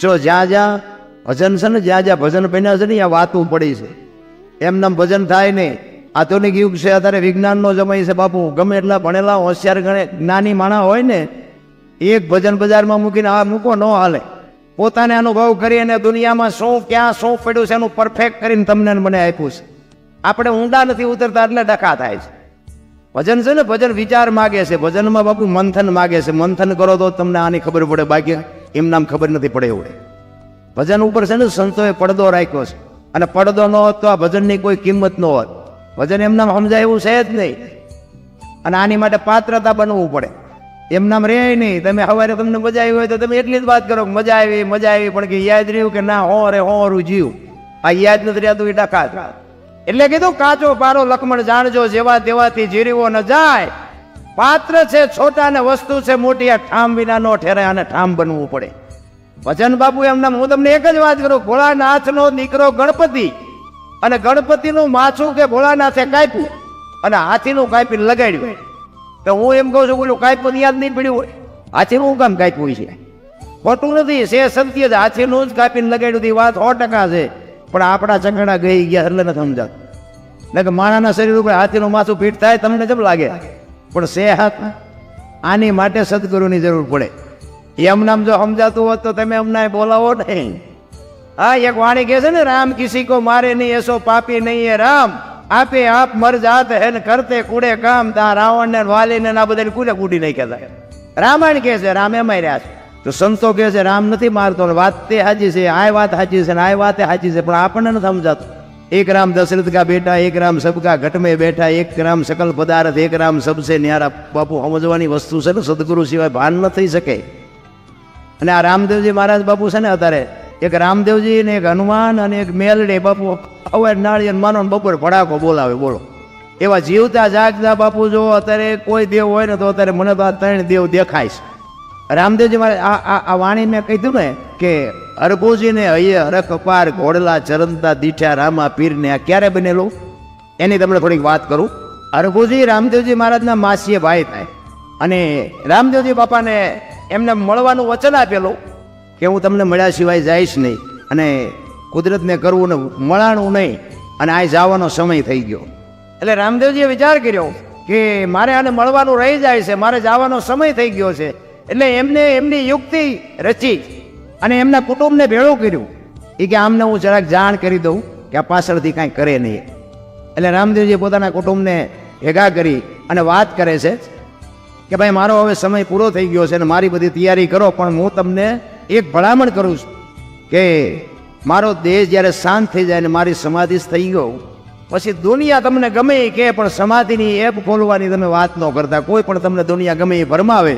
જો જ્યાં જ્યાં ભજન છે ને, જ્યાં જ્યાં ભજન બન્યા છે ને, ત્યાં વાતું પડી છે. એમને ભજન થાય નહીં. આધુનિક યુગ છે, અત્યારે વિજ્ઞાનનો જમય છે બાપુ. ગમે એટલા ભણેલા, હોશિયાર ગણે, જ્ઞાની માણા હોય ને, એક ભજન બજારમાં મૂકીને આ મૂકો ન હાલે. પોતાને અનુભવ કરી અને દુનિયામાં શું, ક્યાં શું પડ્યું છે, એનું પરફેક્ટ કરીને તમને મને આપ્યું છે. આપણે ઊંડા નથી ઉતરતા, એટલે ડખા થાય છે. ભજન છે ને, ભજન વિચાર માગે છે. ભજનમાં બાપુ મંથન માગે છે. મંથન કરો તો તમને આની ખબર પડે, બાકી એમ નામ ખબર નથી પડે એવું ભજન ઉપર છે ને સંતોએ પડદો રાખ્યો છે. અને પડદો ન હોત તો આ ભજનની કોઈ કિંમત ન હોત. ભજન એમ નામ સમજાય એવું છે જ નહીં. અને આની માટે પાત્રતા બનવું પડે. એમ નામ રહે નહીં. તમે સવારે તમને મજા આવી હોય તો તમે એટલી જ વાત કરો મજા આવી મજા આવી, પણ કે યાદ રહ્યું કે ના, હો રે હોરું જીવ. આ યાદ નથી રહેતું એ જ. એટલે કીધું, કાચો પારો લખમણ જાણજો, જેવા તેવાથી જીરીવો ન જાય. પાત્ર છે, છોટા ને વસ્તુ છે, મોટી આ ઠામ વિના નો ઠેરાય અને ઠામ બનવું પડે. ભજન બાપુ એમના હું તમને એક જ વાત કરું, ભોળાનાથનો દીકરો ગણપતિ, અને ગણપતિનું માછું કે ભોળાનાથે કાપ્યું, અને હાથીનું કાપીને લગાડ્યું. તો હું એમ કહું છું બોલું કાપ્યું યાદ નહીં પડ્યું હોય. હાથીનું હું કામ કાપ્યું છે? ખોટું નથી, છે સત્ય છે હાથીનું જ કાપીને લગાડ્યું હતી, વાત સો ટકા છે. પણ આપણા ચંગણા ગઈ ગયા એટલે નથી સમજાતું. નહીં કે માણાના શરીર ઉપર હાથીનું માથું ફીટ થાય, તમને જેમ લાગે? પણ સે હાથ આની માટે સદગુરુની જરૂર પડે. એમ નામ જો સમજાતું હોત તો તમે અમને બોલાવો નહીં. હા, એક વાણી કહે છે ને, રામ કિસી કો મારે નહીં, એસો પાપી નહીં એ રામ. આપે આપ મર જાત હે ને કરતે કુડે કામ, તા રાવણ ને વાલી ને આ બધાને કુડે કુડી નહીં કહેતા રામાયણ કહે છે, રામે માર્યા છે. તો સંતો કહે છે, રામ નથી મારતો વાત તે સાચી છે આ વાત સાચી છે, ને આ વાત સાચી છે, પણ આપણને નથી સમજાતું. એક રામ દશરથ કા બેટા એક રામ સબકા ઘટ બેઠા, એક રામ સકલ પદાર્થ, એક રામ સબસે ન્યારા બાપુ સમજવાની વસ્તુ છે ને, સદગુરુ સિવાય ભાન ન થઈ શકે. અને આ રામદેવજી મહારાજ બાપુ છે ને અત્યારે, એક રામદેવજી ને એક હનુમાન અને એક મેલડે બાપુ હવે નાળી અને માનો બપોર ભડાકો બોલાવે, બોલો. એવા જીવતા જાગતા બાપુ જો અત્યારે કોઈ દેવ હોય ને તો અત્યારે મને તો આ ત્રણ દેવ દેખાય છે. રામદેવજી મારે આ આ વાણી મેં કીધું ને કે અરગોજીને અહીંયા હરખ અપાર ઘોડલા ચરંતા દીઠા રામા પીરને આ ક્યારે બનેલું? એની તમને થોડીક વાત કરું. અરભુજી રામદેવજી મહારાજના માસીએ ભાઈ થાય. અને રામદેવજી બાપાને એમને મળવાનું વચન આપેલું કે હું તમને મળ્યા સિવાય જઈશ નહીં. અને કુદરતને કરવું ને મળાણું નહીં. અને આ જવાનો સમય થઈ ગયો. એટલે રામદેવજીએ વિચાર કર્યો કે મારે આને મળવાનું રહી જાય છે. મારે જવાનો સમય થઈ ગયો છે. એટલે એમને એમની યુક્તિ રચી અને એમના કુટુંબને ભેળું કર્યું. એ કે આમને હું જરાક જાણ કરી દઉં કે આ પાછળથી કાંઈ કરે નહીં. એટલે રામદેવજી પોતાના કુટુંબને ભેગા કરી અને વાત કરે છે કે ભાઈ, મારો હવે સમય પૂરો થઈ ગયો છે અને મારી બધી તૈયારી કરો, પણ હું તમને એક ભલામણ કરું છું કે મારો દેશ જ્યારે શાંત થઈ જાય ને મારી સમાધિ થઈ ગયો, પછી દુનિયા તમને ગમે કહે, પણ સમાધિની એપ ખોલવાની તમે વાત ન કરતા. કોઈ પણ તમને દુનિયા ગમે એ ભરમાવે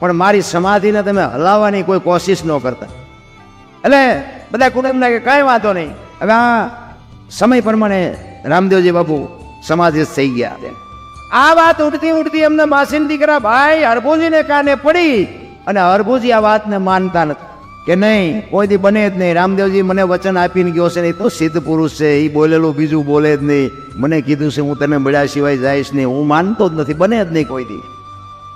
પણ મારી સમાધિને તમે હલાવવાની કોઈ કોશિશ ન કરતા. એટલે બધા કુટુંબના કે કાંઈ વાંધો નહીં. હવે આ સમય પ્રમાણે રામદેવજી બાપુ સમાધિ થઈ ગયા આ વાત ઉડતી ઉડતી એમને માસીન દીકરા ભાઈ હરભુજીને કાને પડી અને હરભુજી આ વાતને માનતા નથી. કે નહીં, કોઈ દી બને જ નહીં. રામદેવજી મને વચન આપીને ગયો છે ને, એ તો સિદ્ધ પુરુષ છે. એ બોલેલું બીજું બોલે જ નહીં. મને કીધું છે, હું તને મળ્યા સિવાય જઈશ નહીં. હું માનતો જ નથી. બને જ નહીં કોઈ દી.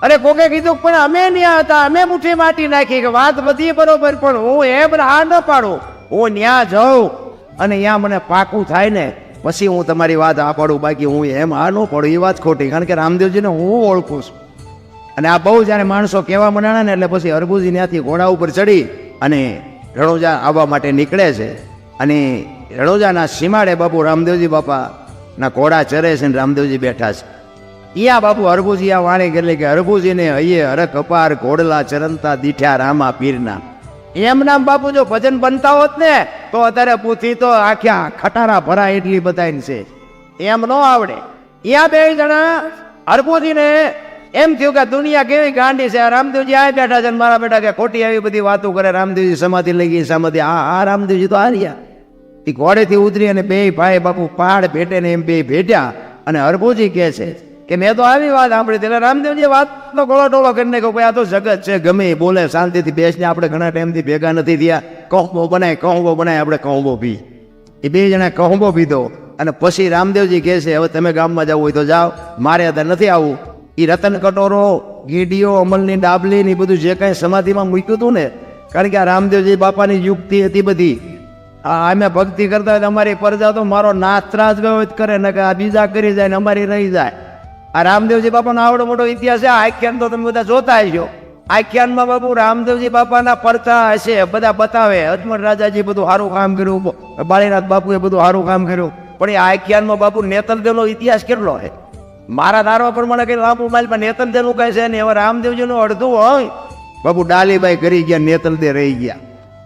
અરે કોકે કીધું પણ અમે ન્યા હતા, અમે મુઠ્ઠી માટી નાખી. કે વાત બધી બરોબર, પણ હું એમ હા ન પાડું. હું ન્યા જાઉં અને ત્યાં મને પાકું થાય ને, પછી હું તમારી વાત આ પાડું, બાકી હું એમ આ ન પાડું. એ વાત ખોટી, કારણ કે રામદેવજીને હું ઓળખું છું. અને આ બહુ જ્યારે માણસો કહેવા મંડાણા ને, એટલે પછી અરબુજી ત્યાંથી ઘોડા ઉપર ચડી અને રણોજા આવવા માટે નીકળે છે. અને રણોજાના સીમાડે બાપુ રામદેવજી બાપાના ઘોડા ચરે છે ને રામદેવજી બેઠા છે. ઈયા બાપુ હરભુજીયા વાણી એટલે કે હરભુજીને હૈયે હરખ અપાર ઘોડલા ચરંતા દીઠ્યા રામા પીરના. એમ નામ બાપુ જો ભજન બનતા હોત ને, તો અત્યારે પૂથી તો આખ્યા ખટારા ભરા એટલી બધાની છે. એમ ન આવડે. ઈયા બે જણા હરભુજીને એમ થયું કે દુનિયા કેવી ગાંડી છે રામદેવજી આ બેઠા છે મારા બેટા કે ખોટી આવી બધી વાતો કરે, રામદેવજી સમાધિ લઈ ગઈ, સમાધિ, આ આ રામદેવજી તો હાર્યા. એ ઘોડેથી ઉતરી અને બે ભાઈ બાપુ પહાડ ભેટે ને એમ બે ભેટ્યા અને હરભુજી કહે છે કે મેં તો આવી વાત સાંભળી. એટલે રામદેવજી વાતનો ગોળો ટોળો કરીને કહું ભાઈ આ તો જગત છે, ગમે બોલે, શાંતિથી બેસને આપણે ઘણા ટાઈમથી ભેગા નથી થયા. કહુંબો બનાય કહુંબો બનાય, આપણે કહુંબો પી. એ બે જણા કહુંબો પીધો અને પછી રામદેવજી કહે છે, હવે તમે ગામમાં જવું હોય તો જાઓ. મારે અત્યારે નથી આવવું. એ રતન કટોરો, ગીડીઓ, અમલની ડાબલી ને બધું જે કાંઈ સમાધિમાં મૂક્યું હતું ને, કારણ કે આ રામદેવજી બાપાની યુક્તિ હતી બધી. અમે ભક્તિ કરતા હોય અમારી પ્રજા તો મારો નાથ ત્રાસ ગયો કરે ને કે આ બીજા કરી જાય ને અમારી રહી જાય. આ રામદેવજી બાપાનો આવડો મોટો ઇતિહાસ છે. આખ્યાન તો તમે બધા જોતા હશો આખ્યાનમાં બાપુ રામદેવજી બાપાના પડતા હશે, બધા બતાવે. અજમર રાજાજી બધું સારું કામ કર્યું બાળીનાથ બાપુએ બધું સારું કામ કર્યું. પણ એ આખ્યાનમાં બાપુ નેતલદેવનો ઇતિહાસ કેટલો છે? મારા ધારવા પ્રમાણે કઈ લાંબુ માલ પણ નેતલદેવનું કહે છે ને હવે રામદેવજીનું અડધું હોય. બાપુ ડાલીબાઈ કરી ગયા નેતલદે રહી ગયા.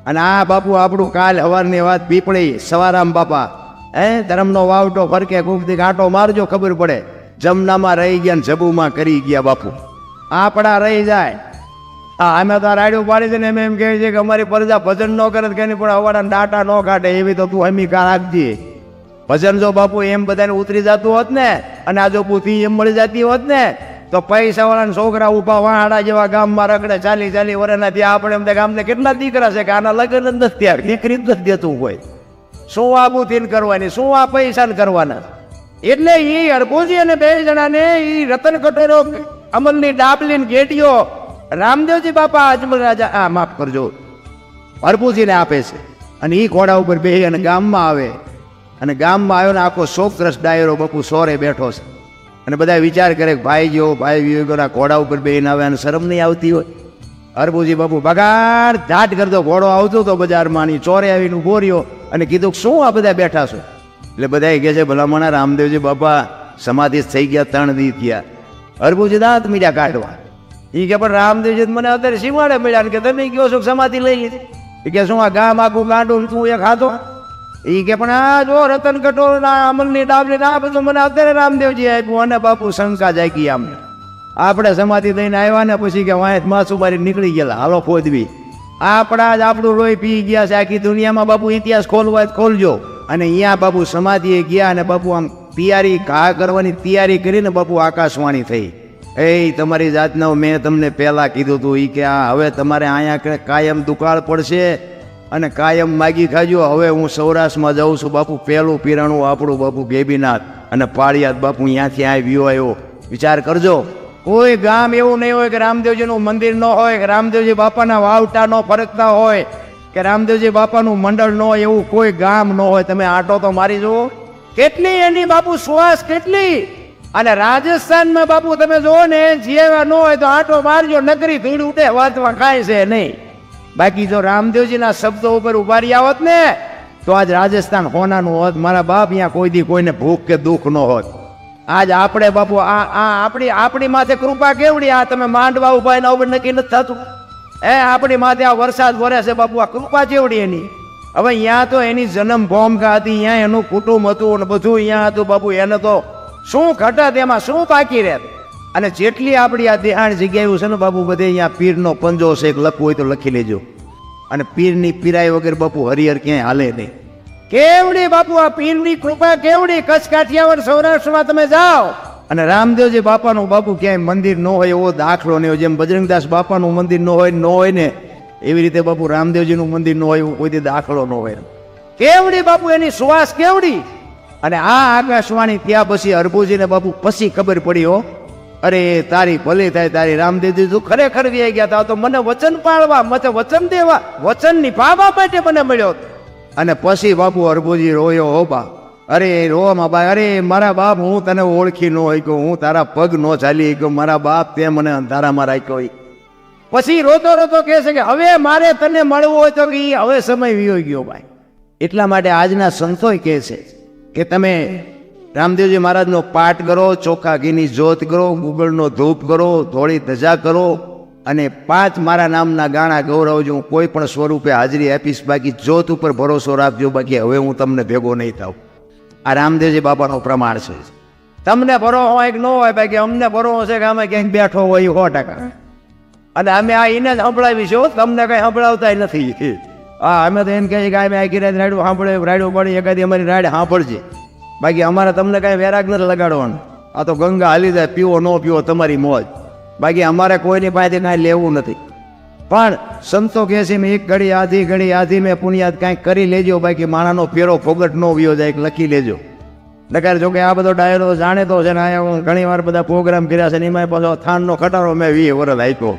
અને આ બાપુ આપણું કાલ હવારની વાત પીપળી. સવારામ બાપા, હે, ધર્મનો વાવટો ફરકે કુકથી કાંટો મારજો, ખબર પડે. જમનામાં રહી ગયા ને જબુમાં કરી ગયા બાપુ. આપણા રહી જાય. હા અમે તો આ રાડ્યું પાડી છે ને એમ એમ કહે છે કે અમારી પ્રજા ભજન ન કરે કે નહીં, પણ અવાડા ડાટા ન કાઢે એવી તો તું હમી કા રાખજે. ભજન જો બાપુ એમ બધાને ઉતરી જતું હોત ને, અને આ જો પૂથી એમ મળી જતી હોત ને, તો પૈસાવાળાના છોકરા ઊભા વાહાડા જેવા ગામમાં રગડે ચાલી ચાલી વર્ષના ત્યાં આપણે થાય ગામને કેટલા દીકરા છે કે આના લગ્ન જ નથી ત્યાં દીકરી જ નથી દેતું હોય. શું આ બુદ્ધિને કરવાની, શું આ પૈસા કરવાના? એટલે એ અરબોજી અને બે જણાને એ રતન કટોરો અમલની ડાબલીને ગેટીઓ રામદેવજી બાપા, અજમલ રાજા, આ માફ કરજો. અરબુજીને આપે છે. અને એ ઘોડા ઉપર બે અને ગામમાં આવે. અને ગામમાં આવ્યો ને આખો શોકગ્રસ્ત ડાયરો બાપુ સોરે બેઠો છે. અને બધા વિચાર કરે ભાઈ ગયો ભાઈ વિવેકોના ઘોડા ઉપર બેહીને આવે અને શરમ નહીં આવતી હોય. અરબુજી બાપુ બગાડ ધાટ કરતો, ઘોડો આવતો હતો બજારમાં ની ચોરે આવીને ઊભો રહ્યો અને કીધું શું આ બધા બેઠા છો? એટલે બધા કહે છે, ભલામણા રામદેવજી બાપા સમાધિ થઈ ગયા, ત્રણ દી થયા. અરબુજી દાંત મીડ્યા કાઢવા. એ કે, પણ રામદેવજી મને અત્યારે સીમાડે મળ્યા કે તમે કયો છો સમાધિ લઈ લીધી? એ કે, શું આ ગામ આખું ગાંડું તું એક હાથો? એ કે, પણ આ જો રતન કટોર ના અમલની ડાબલી ના બધું મને અત્યારે રામદેવજી આપ્યું અને બાપુ શંકા જાગી આમ. આપણે સમાધિ દઈને આવ્યા ને પછી કે વાંચ માસુ મારી નીકળી ગયેલા. હાલો ખોદવી. આપણા જ આપણું લોહી પી ગયા છે. આખી દુનિયામાં બાપુ ઇતિહાસ ખોલવા ખોલજો. અને અહીંયા બાપુ સમાધિએ ગયા અને બાપુ આમ તૈયારી ઘા કરવાની તૈયારી કરીને બાપુ આકાશવાણી થઈ. એ તમારી જાતના મેં તમને પહેલાં કીધું હતું એ કે આ હવે તમારે અહીંયા કાયમ દુકાળ પડશે અને કાયમ માગી ખાજો, હવે હું સૌરાષ્ટ્રમાં જાઉં છું. બાપુ પહેલું પીરાણું આપણું બાપુ ગેબીનાથ અને પાળિયાદ બાપુ અહીંયાથી આવ્યો આવ્યો. વિચાર કરજો. કોઈ ગામ એવું નહીં હોય કે રામદેવજીનું મંદિર ન હોય, કે રામદેવજી બાપાના વાવટા ન ફરકતા હોય. કે રામદેવજી બાપાનું મંડળ ન હોય એવું કોઈ ગામ ન હોય, તમે આટો તો મારી જુઓ. કેટલી એની બાપુ શ્વાસ કેટલી? અને રાજસ્થાનમાં બાપુ તમે જુઓ ને જેવા ન હોય તો આટો મારજો, નગરી ભીડ ઉઠે, વાતમાં ખાય છે નહીં. બાકી જો રામદેવજીના શબ્દો ઉપર ઉભારી હોત ને, તો આજ રાજસ્થાન હોનાનું હોત, મારા બાપ અહીંયા કોઈ દી કોઈને ભૂખ કે દુઃખ ન હોત. આજ આપણે બાપુ, આ આ આપણી આપણી માથે કૃપા કેવડી, આ તમે માંડવા ઊભા એના ઉપર નક્કી નથી થતું. એ, આપણી માથે આ વરસાદ વરે છે બાપુ, આ કૃપા જેવડી એની. હવે અહીંયા તો એની જન્મ ભૂમિકા હતી અહીંયા એનું કુટુંબ હતું ને બધું અહીંયા હતું બાપુ, એને તો શું ઘટા એમાં શું પાકી રહેત અને જેટલી આપણી આ દેહાણ જગ્યાએ છે ને બાપુ, બધે અહીંયા પીરનો પંજો છે, એક લખવું હોય તો લખી લેજો. અને પીરની પીરાય વગર બાપુ, હરિહર ક્યાંય હાલે નહીં. કેવડી બાપુ, આ પીરની કૃપા કેવડી? કચ્છ કાઠિયાવાડ સૌરાષ્ટ્રમાં તમે જાઓ. અને રામદેવજી બાપાનું બાપુ ક્યાંય મંદિર ન હોય એવો દાખલો નહીં હોય જેમ બજરંગદાસ બાપાનું મંદિર ન હોય ન હોય ને એવી રીતે બાપુ રામદેવજીનું મંદિર ન હોય એવું કોઈ દી દાખલો ન હોય. કેવડી બાપુ એની શ્વાસ કેવડી? અને આ આકાશવાણી ત્યાં પછી અરબુજીને બાપુ પછી ખબર પડી હો. અરે, તારી ભલે થાય, તારી રામદેવજી તું ખરેખર વ્યાઈ ગયા તા, તો મને વચન પાળવા, મને વચન દેવા વચન નિભાવવા માટે મને મળ્યો. અને પછી બાપુ અરબુજી રોયો, હો બા અરે રોવામાં બા અરે મારા બાપ, હું તને ઓળખી ન હોય હું તારા પગ ન ચાલી ગયો મારા બાપ તે મને અંધારામાં રાખ્યો પછી રોતો રોતો કહે છે કે, હવે મારે તને મળવું હોય તો કે હવે સમય વિયો ગયો ભાઈ. એટલા માટે આજના સંતો કહે છે કે તમે રામદેવજી મહારાજનો પાઠ કરો, ચોખા ઘીની જોત કરો, ગુગળનો ધૂપ કરો, ધોળી ધજા કરો અને પાંચ મારા નામના ગાણા ગૌરવજો, હું કોઈ પણ સ્વરૂપે હાજરી આપીશ, બાકી જોત ઉપર ભરોસો રાખજો, બાકી હવે હું તમને ભેગો નહીં થાઉં. આ રામદેવજી બાપાનો પ્રમાણ છે. તમને ભરો હોય કે ન હોય બાકી અમને ભરો છે કે અમે ક્યાંક બેઠો હોય સો ટકા. અને અમે આ એને જ સંભળાવીશું તમને કંઈ સંભળાવતા નથી. હા, અમે તો એમ કહીએ કે અમે આ રાત રાડું સાંભળે રાડું પડી એકાદી અમારી રાડ સાંભળજે. બાકી અમારે તમને કાંઈ વેરાગ નથી લગાડવાનું. આ તો ગંગા હાલી જાય, પીવો, ન પીવો, તમારી મોજ. બાકી અમારે કોઈની પાસેથી કાંઈ લેવું નથી. પણ સંતો કહે છે, મેં એક ઘડી આધી ઘડી આધી મેં પુણ્યાદ કાંઈક કરી લેજો બાકી માણાનો ફેરો ફોગટ ન વ્યો જાય લખી લેજો. નકાર જોકે આ બધો ડાયરો જાણે તો છે ને અહીંયા ઘણી વાર બધા પ્રોગ્રામ કર્યા છે ને એમાં પાછો થાનનો ખટારો મેં વીએ વર્ષ આપ્યો.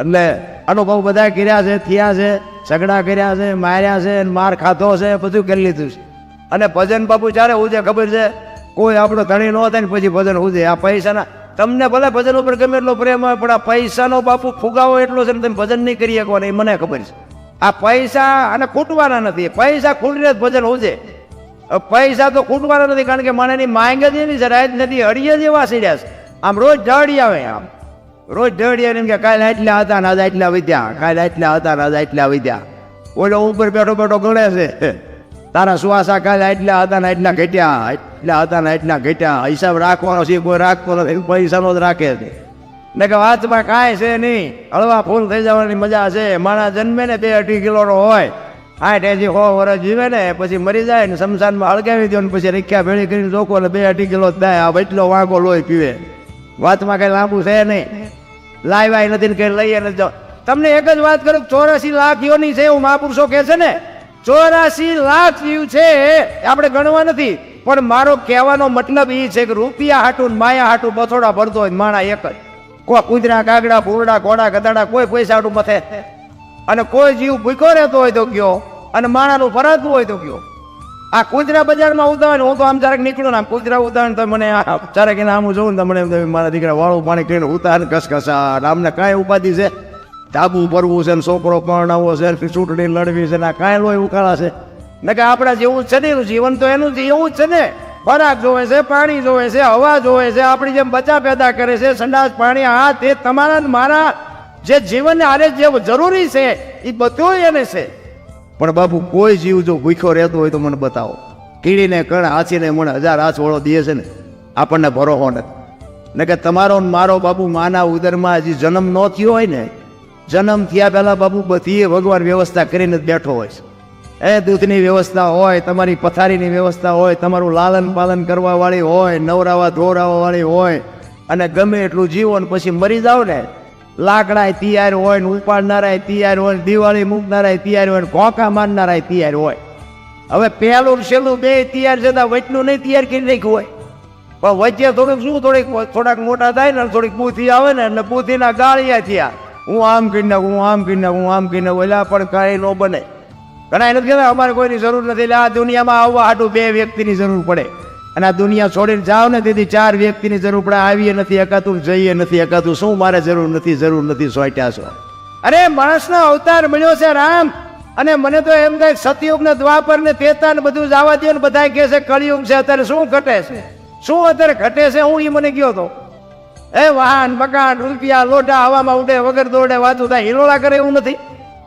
એટલે અનુભવ બધા કર્યા છે, થયા છે, ઝઘડા કર્યા છે, માર્યા છે માર ખાધો છે, બધું કરી લીધું છે. અને ભજન બાપુ ચારે છે ખબર છે, કોઈ આપણો ધણી ન થાય ને પછી ભજન હું આ પૈસાના તમને ભલે ભજન ઉપર ગમે એટલો પ્રેમ હોય, પણ આ પૈસાનો બાપુ ફુગાવો એટલો છે ને તમે ભજન નહીં કરી શકો ને એ મને ખબર છે. આ પૈસા અને ખૂટવાના નથી. પૈસા ખૂટીને જ ભજન હોજે પૈસા તો ખૂટવાના નથી, કારણ કે મને એની માંગ જ નહીં છે રાત નથી, અડીએ જ એવા સીડ્યા છે. આમ રોજ ઢળી આવે આમ. રોજ ઢળી એમ કે કાલે આટલા હતા ને આજે આટલા વિદ્યા કાલે આટલા હતા ને આજે આટલા વિદ્યા ઓલો ઉપર બેઠો બેઠો ગણે છે. તારા સુવાસા કાલે એટલા હતા ને એટલા ઘટ્યા એટલા હતા ને આટલા ઘટ્યા. હિસાબ રાખવાનો છે, કોઈ રાખતો નથી પૈસાનો જ રાખે છે. ને કે વાતમાં કાંઈ છે નહીં. હળવા ફૂલ થઈ જવાની મજા છે. માણસ જન્મે ને બે અઢી કિલોનો હોય. આઠ એજી સો વર્ષ જીવે ને, પછી મરી જાય ને શમશાનમાં અળગાવી દો ને પછી રીખ્યા ભેળી કરીને ચોખ્ખો ને બે અઢી કિલો થાય. આ એટલો વાંકો લોહી પીવે. વાતમાં કઈ લાંબુ છે નહીં. લાવ્યા નથી ને કઈ લઈએ નથી. તમને એક જ વાત કરું, ચોરાસી લાખ યોની છે એવું મહાપુરુષો કહે છે ને? ચોરાસી લાખ જીવ છે આપણે ગણવા નથી. પણ મારો કહેવાનો મતલબ એ છે કે રૂપિયા હાટું માયા હાટું બથોડા ભરતો હોય માણા એક જ. કોઈ કૂતરા કાગડા ભૂરડા, ઘોડા, ગધાડા, કોઈ પૈસા હાટું મથે. અને કોઈ જીવ ભૂખ્યો રહેતો હોય તો ગયો, અને માણાનું ફરાતું હોય તો ગયો. આ કુતરા બજારમાં ઉદાહરણ હું તો આમ જરાક નીકળું ને આમ કુતરા ઉદાહરણ તો મને જરાક એને આમ જોઉં ને તો મને મારા દીકરા વાળું પાણી કરીને ઉતાર કસકસા આમને કાંઈ ઉપાધિ છે. ધાબુ ભરવું છે ને છોકરો પરણાવવો છે ને ચૂંટણી લડવી છે ને કાંઈ લોહી ઉકાળા છે. ને કે આપણા જેવું છે ને જીવન તો એનું જ, એવું જ છે ને. ખોરાક જોવે છે, પાણી જોવે છે, હવા જોવે છે, આપણી જેમ બચા પેદા કરે છે, સંડાસ પાણી, આ તે તમારા મારા જે જીવનને આરે જે જરૂરી છે એ બધું એને છે. પણ બાપુ, કોઈ જીવ જો ભૂખ્યો રહેતો હોય તો મને બતાવો. કીડીને કણ હાંચીને મને હજાર હાથ વળો દે છે ને. આપણને ભરોસો નથી. ને કે તમારો મારો બાપુ, માના ઉદરમાં હજી જન્મ ન થયો હોય ને જન્મ થયા પહેલા બાપુ બધી ભગવાન વ્યવસ્થા કરીને જ બેઠો હોય છે. એ દૂધની વ્યવસ્થા હોય, તમારી પથારીની વ્યવસ્થા હોય, તમારું લાલન પાલન કરવાવાળી હોય, નવરાવા ધોરાવાવાળી હોય, અને ગમે એટલું જીવો ને પછી મરી જાઓ ને, લાકડાય તૈયાર હોય ને ઉપાડનારાય તૈયાર હોય દિવાળી મૂકનારાય તૈયાર હોય ને ઘોંકા મારનારાય તૈયાર હોય. હવે પહેલું છેલ્લું બે તૈયાર છે વચનું નહીં તૈયાર કરી નાખ્યું હોય. પણ વચ્ચે થોડુંક શું, થોડીક, થોડાક મોટા થાય ને, થોડીક બુદ્ધિ આવે ને, એટલે બુદ્ધિના ગાળિયા થયા. હું આમ કરી નાખું હું આમ કરી નાખું હું આમ કરી નાખું એટલે પણ કાંઈ ન બને. ઘણા નથી કહેતા, અમારે કોઈની જરૂર નથી. એટલે આ દુનિયામાં આવવા હાટું બે વ્યક્તિની જરૂર પડે. અને આ દુનિયા છોડીને જાઓ ને તેથી ચાર વ્યક્તિની જરૂર પડે. આવીએ નથી એકાતું જઈએ નથી એકાતું શું મારે જરૂર નથી જરૂર નથી, સોટ્યા છો? અરે માણસનો અવતાર મળ્યો છે રામ. અને મને તો એમ થાય સતયુગ ને દ્વાપર ને તેતા ને બધું જવા દે ને બધા કહે છે, કળિયુગ છે, અત્યારે શું ઘટે છે? શું અત્યારે ઘટે છે? હું એ મને ગયો તો? એ વાહન મકાન રૂપિયા લોટા હવામાં ઉડે વગર દોડે વાતું થાય. હિલોળા કરે એવું નથી.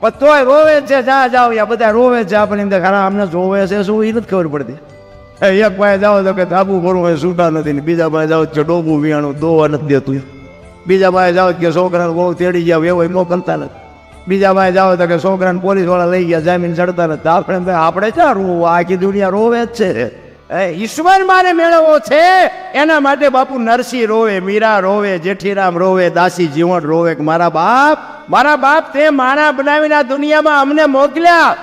પણ તોય રોવે છે જ્યાં જાઓ યા બધા રોવે છે આપણે થાય, ખરા અમને જોવે છે શું એ નથી ખબર પડતી. એ એક પાસે જાઓ તો કે ધાબુ ભરવું હોય છૂટા નથી. ને બીજા પાસે જાઓ તો ડોબું વિયાણું દોવા નથી દેતું બીજા પાસે જાઓ કે છોકરાને બહુ તેડી ગયા એવો મોકલતા નથી. બીજા પાસે જાઓ તો કે છોકરાને પોલીસવાળા લઈ ગયા જામીન ચડતા નથી. આપણે આપણે ક્યાં રોવું? આખી દુનિયા રોવે જ છે. ઈશ્વર મારે મેળવવો છે? એના માટે બાપુ નરસિંહ રોવે, મીરા રોવે, જેઠીરામ રોવે, દાસી જીવણ રોવે કે મારા બાપ? મારા બાપ તે માણા બનાવીને આ દુનિયામાં અમને મોકલ્યા.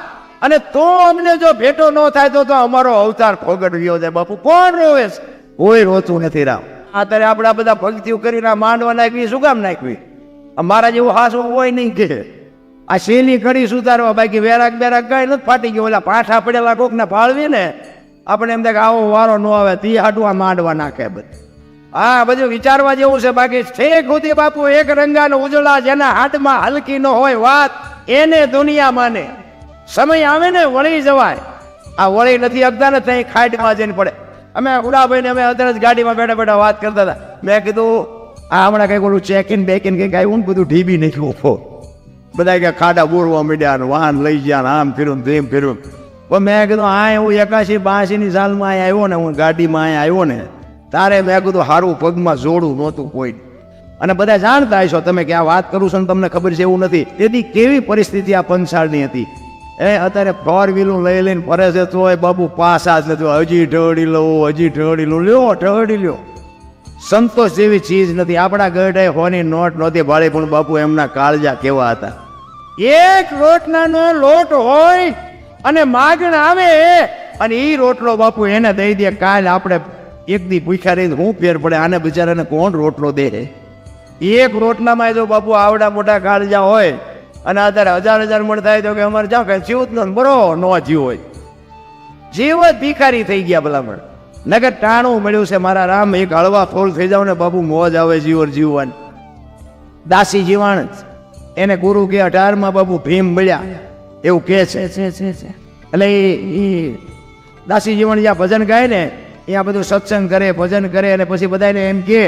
અને તો અમને જો ભેટો ન થાય તો તો અમારો અવતાર ફોગટવ્યો છે બાપુ. કોણ રોવે કોઈ રોતું નથી રામ. અત્યારે આપણે બધા ભક્તિઓ કરીને માંડવા નાખવી, શું કામ નાખવી? મારા જેવું હાસું હોય નહીં કે. આ શેલી કડી સુધારવા બાકી વેરાક બેરાક કઈ નથી ફાટી ગયો. ઓલા પાઠા પડેલા કોકને ફાળવી ને આપણે એમ થાય કે આવો વારો ન આવે, તી આડવા માંડવા નાખે બધું. હા, બધું વિચારવા જેવું છે. બાકી છેક સુધી બાપુ, એક રંગાનો ઉજળા જેના હાથમાં હલકી ન હોય વાત, એને દુનિયા માને. સમય આવે ને, વળી જવાય. આ વળી નથી આપતા ને, ત્યાં ખાટમાં જઈને પડે. અમે ઉડાભાઈને, અમે અત્યારે જ ગાડીમાં બેઠા બેઠા વાત કરતા હતા. મેં કીધું, આ હમણાં કંઈક ઓલું બેક ઇન કંઈક આવ્યું ને, બધું ઢીબી નાખ્યું ફો બધા કે ખાડા બોરવા મીડ્યા વાહન લઈ ગયા આમ ફેરવું ને તેમ ફેરવું. પણ મેં કીધું આ હું એકાશી બાસીની સાલમાં અહીંયા આવ્યો ને, હું ગાડીમાં અહીંયા આવ્યો ને, તારે મેં કીધું સારું પગમાં જોડું નહોતું કોઈ. અને બધા જાણતા હશો, તમે કે આ વાત કરું છું ને તમને ખબર છે એવું નથી. તેથી કેવી પરિસ્થિતિ આ પંચાળની હતી? એ, અત્યારે ફોર વ્હીલું લઈ લઈને ફરે છે, તોય બાબુ પાસા જ નથી હજી ઢળી લો, હજી ઢળી લો. લ્યો, ઢળી લ્યો. સંતોષ જેવી ચીજ નથી. આપણા ગઢે હોની નોટ નહોતી. ભાળી પણ બાપુ એમના કાળજા કેવા હતા. એક રોટલાનો લોટ હોય અને માગણ આવે અને એ રોટલો બાપુ એને દઈ દે, કાલ આપણે એક દી ભૂખ્યા રહીને હું ફેર પડે, આને બિચારાને કોણ રોટલો દે એક રોટલામાં જો બાપુ આવડા મોટા કાળજા હોય અને અત્યારે હજાર હજાર મણ થાય તો કે અમારે જાઓ કે જીવત ન બરો નો જીવ હોય. જીવ જ ભિખારી થઈ ગયા ભલામણ. નગર ટાણું મળ્યું છે મારા રામ, એક હળવા ફોલ થઈ જાવ ને બાપુ મોજ આવે જીવન જીવવાની. દાસી જીવાણ જ એને ગુરુ કે અઢારમાં બાપુ ભીમ મળ્યા. એવું કે છે એટલે એ દાસી જીવન જ્યાં ભજન ગાય ને, ત્યાં બધું સત્સંગ કરે, ભજન કરે અને પછી બધાને એમ કહે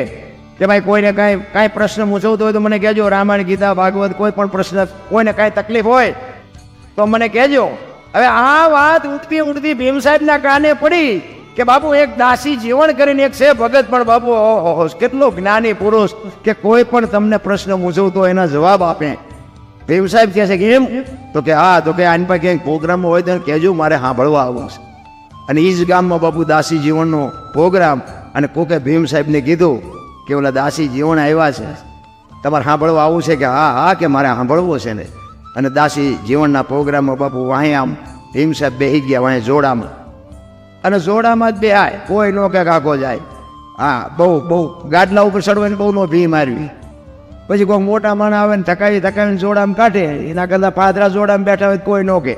કે ભાઈ કોઈને કાંઈ કાંઈ પ્રશ્ન મૂંઝવતો હોય તો મને કહેજો, રામાયણ, ગીતા, ભાગવત કોઈ પણ પ્રશ્ન, કોઈને કાંઈ તકલીફ હોય તો મને કહેજો. હવે આ વાત ઉઠતી ઉઠતી ભીમ સાહેબના કાને પડી કે બાપુ એક દાસી જીવન કરીને એક છે ભગત, પણ બાપુ કેટલો જ્ઞાની પુરુષ કે કોઈ પણ તમને પ્રશ્ન મૂંઝવતો એના જવાબ આપે. ભીમ સાહેબ કહે છે કે એમ? તો કે હા, તો કે આની પાસે ક્યાંક પ્રોગ્રામ હોય તો કહેજો, મારે સાંભળવા આવવું છે. અને એ જ ગામમાં બાપુ દાસી જીવનનો પ્રોગ્રામ અને કોકે ભીમ સાહેબને કીધું કે ઓલા દાસી જીવન આવ્યા છે. તમારે સાંભળવા આવવું છે કે હા હા, કે મારે સાંભળવું છે ને? અને દાસી જીવનના પ્રોગ્રામમાં બાપુ વાંહે આમ, ભીમ સાહેબ બેહી ગયા વાંહે જોડામાં. અને જોડામાં જ બે આય કોઈ નો કે કાકો જાય. હા, બહુ બહુ ગાડલા ઉપર ચડવાની બહુ નો ભી મારવી પછી કોઈ મોટા માણસ આવે ને ધકાવી થકાવીને જોડામાં કાઢે. એના કરતાં પાદરા જોડામાં બેઠા હોય કોઈ ન કે.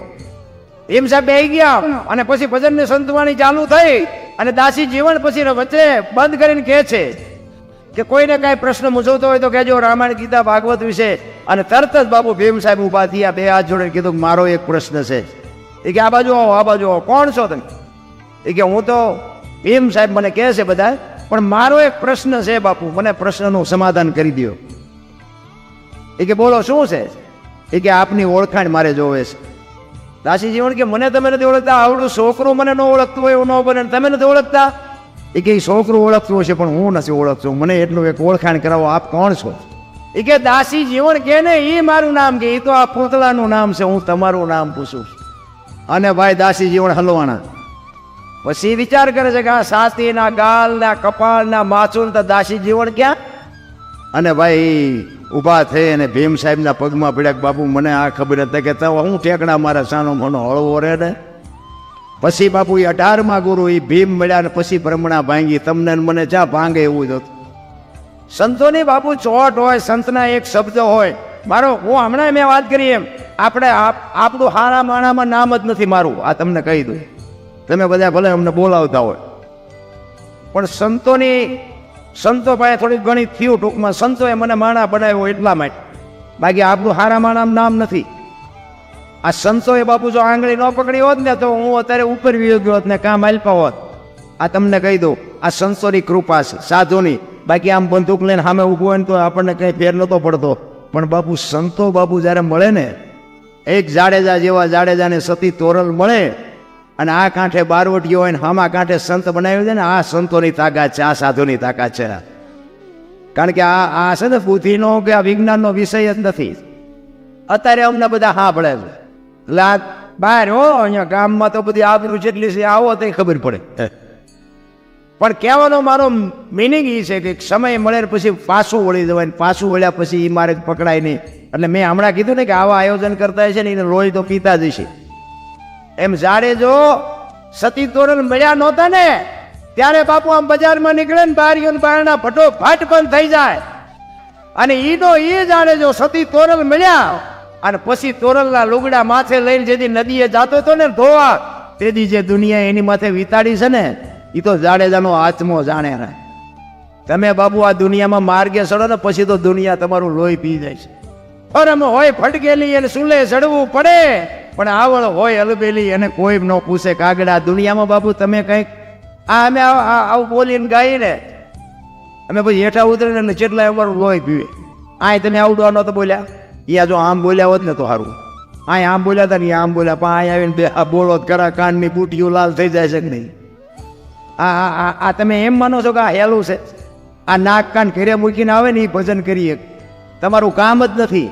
એમ સાહેબ બે ગયા. અને પછી ભજનની સંતવાણી ચાલુ થઈ અને દાસી જીવન પછી વચ્ચે બંધ કરીને કહે છે કે કોઈને કાંઈ પ્રશ્ન મૂંઝવતો હોય તો કહેજો રામાયણ ગીતા ભાગવત વિશે. અને તરત જ બાપુ ભીમ સાહેબ ઊભા થયા બે હાથ જોડે કીધું મારો એક પ્રશ્ન છે. એ કે આ બાજુ આવો આ બાજુ આવો. કોણ છો તમે? એ કે હું તો ભીમ સાહેબ મને કહે છે બધા પણ મારો એક પ્રશ્ન છે બાપુ મને પ્રશ્નનું સમાધાન કરી દો એ કે બોલો, શું છે? એ કે આપની ઓળખાણ મારે જોવે છે. દાસી જીવન કે મને તમે નથી ઓળખતા, આવડું છોકરું મને ન ઓળખતું હોય એવું ન બને, તમે નથી ઓળખતા? એ કે છોકરું ઓળખતું હશે, પણ હું નથી ઓળખતો. મને એટલું એક ઓળખાણ કરાવો, આપ કોણ છો? એ કે દાસી જીવન કે ને એ મારું નામ કે એ તો આ પૂતળાનું નામ છે, હું તમારું નામ પૂછું અને ભાઈ દાસી જીવન હલવાણા પછી વિચાર કરે છે કે આ સાતીના ગાલના, કપાળના માથું તો દાસી જીવન ક્યાં? અને ભાઈ, ઊભા થઈ અને ભીમ સાહેબના પગમાં પડ્યા બાપુ, મને આ ખબર હતી કે તો હું ઠેકડા મારા સાનો મનો હળવો રહે ને? પછી બાપુ એ અઢારમાં ગુરુ, એ ભીમ મળ્યા ને પછી ભ્રમણા ભાંગી, તમને મને જ્યાં ભાંગે એવું જ હતું. સંતોની બાપુ ચોટ હોય, સંતના એક શબ્દ હોય. મારો, હું હમણાં મેં વાત કરી એમ. આપણે આપ- આપણું હારા માણામાં નામ જ નથી મારું આ તમને કહી દઉં. તમે બધા ભલે અમને બોલાવતા હોય. પણ સંતોની સંતો પાસે થોડીક ઘણી થયું ટૂંકમાં. સંતોએ મને માણા બનાવ્યો એટલા માટે. બાકી આપણું હારા માણામાં નામ નથી. આ સંતોએ બાપુ જો આંગળી ન પકડી હોત ને તો હું અત્યારે ઉપર વિયો ગયો હોત ને કામ આલ્પા હોત. આ તમને કહી દઉં, આ સંતોની કૃપા છે, સાધુની. બાકી આમ બંદૂક લઈને સામે ઊભું હોય ને તો આપણને કંઈ ફેર નહોતો પડતો. પણ બાપુ, સંતો બાપુ જ્યારે મળે ને, એક જાડેજા જેવા જાડેજાને સતી તોરલ મળે અને આ કાંઠે બારવટીઓ હોય ને હામા કાંઠે સંત બનાવ્યું છે ને, આ સંતોની તાકાત છે, આ સાધુની તાકાત છે. કારણ કે આ આ છે ને બુદ્ધિનો કે આ વિજ્ઞાનનો વિષય જ નથી. અત્યારે અમને બધા પડે છે. એટલે બહાર હો, અહીંયા ગામમાં તો બધી આબરૂ જેટલી છે, આવો તો ખબર પડે. પણ કહેવાનો મારો મિનિંગ એ છે કે સમય મળે પછી પાછું વળી જવાય પાછું વળ્યા પછી એ મારે પકડાય નહીં. એટલે મેં હમણાં કીધું ને કે આવા આયોજન કરતા છે ને, એને રોજ તો પીતા જ છે એમ જાડે જો સતી તોરણ મળ્યા નહોતા ને, ત્યારે બાપુ આમ બજારમાં નીકળે ને બારીઓ બારણા ફટો ફાટ પણ થઈ જાય. અને ઈનો એ જાણે જો સતી તોરલ મળ્યા, અને પછી તોરલના લુગડા માથે લઈને જેથી નદીએ જાતો હતો ને ધોવા તેથી જે દુનિયા એની માથે વિતાડી છે ને એ તો જાડેજાનો આત્મો જાણે રહે. તમે બાબુ આ દુનિયામાં માર્ગે ચડો ને, પછી તો દુનિયા તમારું લોહી પી જાય છે. ફરમ હોય ફટકેલી એને સુલે ચડવું પડે પણ આવળ હોય અલબેલી એને કોઈ ન પૂછે કાગડા દુનિયામાં બાપુ તમે કંઈક આ અમે આવું બોલીને ગાઈને અમે પછી હેઠા ઉતરીને જેટલા અમારું લોહી પીવે. આ તમે આવડવા નહોતો બોલ્યા. યા જો આમ બોલ્યા હોત ને તો સારું આ આમ બોલ્યા હતા ને આમ બોલ્યા. પણ અહીં આવીને બે આ બોલો કરા કાનની બુટીઓ લાલ થઈ જાય છે કે નહીં? આ આ તમે એમ માનો છો કે આ હેલું છે? આ નાક કાન ઘેરે મૂકીને આવે ને એ ભજન કરીએ. તમારું કામ જ નથી.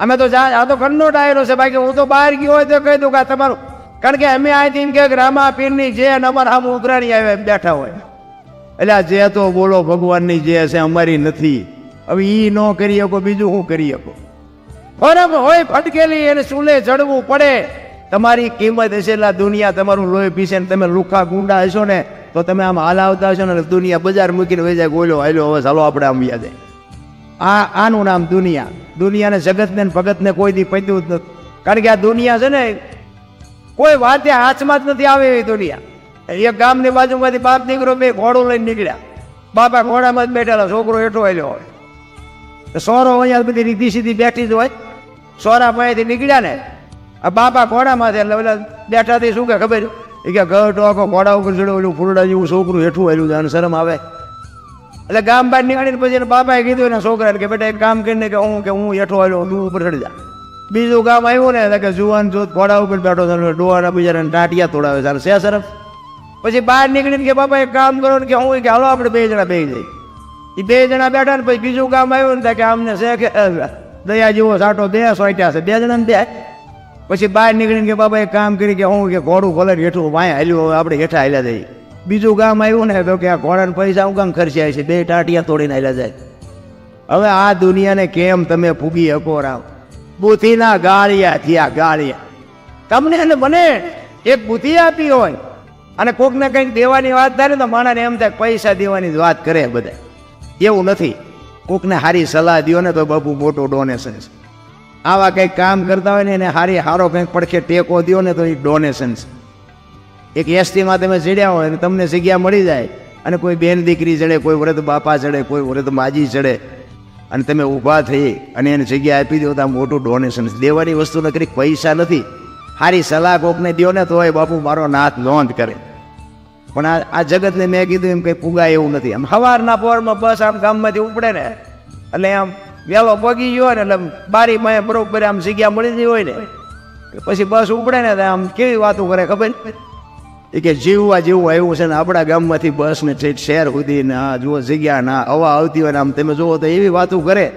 અમે તો જા આ તો ઘરનો ડાયરો છે, બાકી હું તો બહાર ગયો હોય તો કહી દઉં કે તમારું કારણ કે અમે અહીંથી એમ કે રામા પીરની જે અને અમારા આમ ઉઘરાણી આવે એમ બેઠા હોય. એટલે આ જે તો બોલો ભગવાનની જે છે, અમારી નથી. હવે એ ન કરી શકો, બીજું શું કરી શકો? ફરમ હોય ફટકેલી એને ચૂલે ચડવું પડે. તમારી કિંમત હશે એટલે દુનિયા તમારું લોહી પીશે ને તમે લુખા ગુંડા હશો ને, તો તમે આમ હાલાવતા હશો ને દુનિયા બજાર મૂકીને વેચાય ગોલ્યો હાલ્યો, હવે ચાલો આપણે આમ યાદે આ આનું નામ દુનિયા. દુનિયાને જગતને ભગતને કોઈ દી પદ્યું જ નથી. કારણ કે આ દુનિયા છે ને, કોઈ વાતે હાથમાં જ નથી આવે એવી દુનિયા. એક ગામની બાજુમાંથી બાપ દીકરો બે ઘોડું લઈને નીકળ્યા. બાપા ઘોડામાં જ બેઠેલા, છોકરો હેઠો આવેલો હોય. તો સોરો અહીંયા બધી રીધી સીધી બેઠી જ હોય. સોરા પાસેથી નીકળ્યા ને, આ બાપા ઘોડામાંથી એટલે ઓલા બેઠાથી શું કે ખબર? કે ઘર ટોકો ઘોડા ઉપર ચડ્યો, ઓલું ફૂલડા જેવું છોકરું હેઠું આવેલું છે અને શરમ આવે? એટલે ગામ બહાર નીકળીને પછી એને બાપાએ કીધું એના છોકરાને કે બેટા એક કામ કરીને કે હું કે હું હેઠો આવ્યો દૂર ઉપર ચડી જા. બીજું કામ આવ્યું ને એટલે કે જુવાન જોત ઘોડા ઉપર બેઠો થયો ડોવાના બીજાને ટાટિયા તોડાવે છે શે શરમ પછી બહાર નીકળીને કે બાપા એક કામ કરો ને કે હું કે હાલો આપણે બે જણા બે જઈએ. એ બે જણા બેઠા ને પછી બીજું કામ આવ્યું ને કે આમને છે કે દયા જેવો સાટો બે સોટ્યા છે, બે જણા બે. પછી બહાર નીકળીને કે બાપા એક કામ કરી કે હું કે ઘોડું ખોલે હેઠું વાંય હાલ્યું આપણે હેઠા હાલ્યા જઈએ. બીજું કામ આવ્યું ને તો કે આ ઘોડાને પૈસા હું કામ ખર્ચ્યા છે બે ટાટિયા તોડીને આવેલા જાય. હવે આ દુનિયાને કેમ તમે ફૂગી શકો રામ? બુથીના ગાળિયા થયા ગાળિયા. તમને એને મને એક બુદ્ધિ આપી હોય અને કોકને કંઈક દેવાની વાત થાય ને તો માણાને એમ થાય પૈસા દેવાની વાત કરે બધા. એવું નથી. કોકને સારી સલાહ દ્યો ને તો બાપુ મોટો ડોનેશન છે. આવા કંઈક કામ કરતા હોય ને એને સારી સારો કંઈક પડખે ટેકો દ્યો ને તો એ ડોનેશન છે. એક એસટીમાં તમે ચડ્યા હોય અને તમને જગ્યા મળી જાય અને કોઈ બેન દીકરી ચડે, કોઈ વૃદ્ધ બાપા ચડે, કોઈ વૃદ્ધ માજી ચડે અને તમે ઊભા થઈ અને એને જગ્યા આપી દો તો આ મોટું ડોનેશન દેવાની વસ્તુ નકરી પૈસા નથી. સારી સલાહ કોકને દો ને તોય બાપુ મારો નાથ નોંધ કરે. પણ આ આ જગતને મેં કીધું એમ કંઈ પુગાય એવું નથી. આમ સવારના પોરમાં બસ આમ ગામમાંથી ઉપડે ને, એટલે આમ વહેલો પગી ગયો ને, એટલે બારી માં બરોબર આમ જગ્યા મળી ગઈ હોય ને પછી બસ ઉપડે ને તો આમ કેવી વાતો કરે ખબર? એ કે જીવવા જેવું આવ્યું છે ને આપણા ગામમાંથી બસ ને ઠેઠ શહેર સુધી ને આ જુઓ જગ્યા ના હવા આવતી હોય ને આમ તમે જુઓ તો એવી વાતો કરે.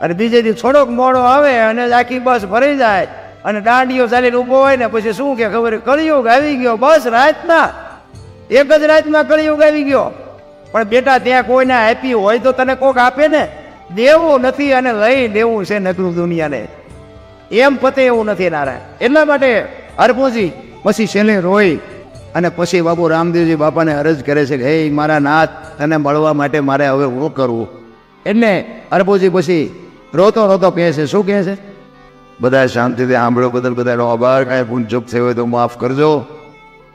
અને બીજે દી થોડોક મોડો આવે અને આખી બસ ભરી જાય અને દાંડીઓ ચાલીને ઊભો હોય ને પછી શું કે ખબર કળિયુગ આવી ગયો બસ રાતના. એક જ રાતમાં કળિયુગ આવી ગયો. પણ બેટા ત્યાં કોઈને આપી હોય તો તને કોક આપે ને? દેવું નથી અને લઈ દેવું છે નકરું દુનિયાને. એમ પતે એવું નથી નારાયણ. એટલા માટે હરપુજી પછી છેલ્લે રોઈ અને પછી બાબુ રામદેવજી બાપાને અરજ કરે છે કે, હે મારા નાથ, તને મળવા માટે મારે હવે હું કરવું? એટલે અરબુજી પછી રોતો રોતો કહે છે, શું કહે છે? બધા શાંતિથી સાંભળ્યો બદલ બધાનો આભાર. કાંઈ ભૂલ ચૂક થયો હોય તો માફ કરજો.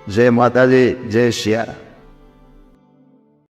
જય માતાજી, જય શિયારા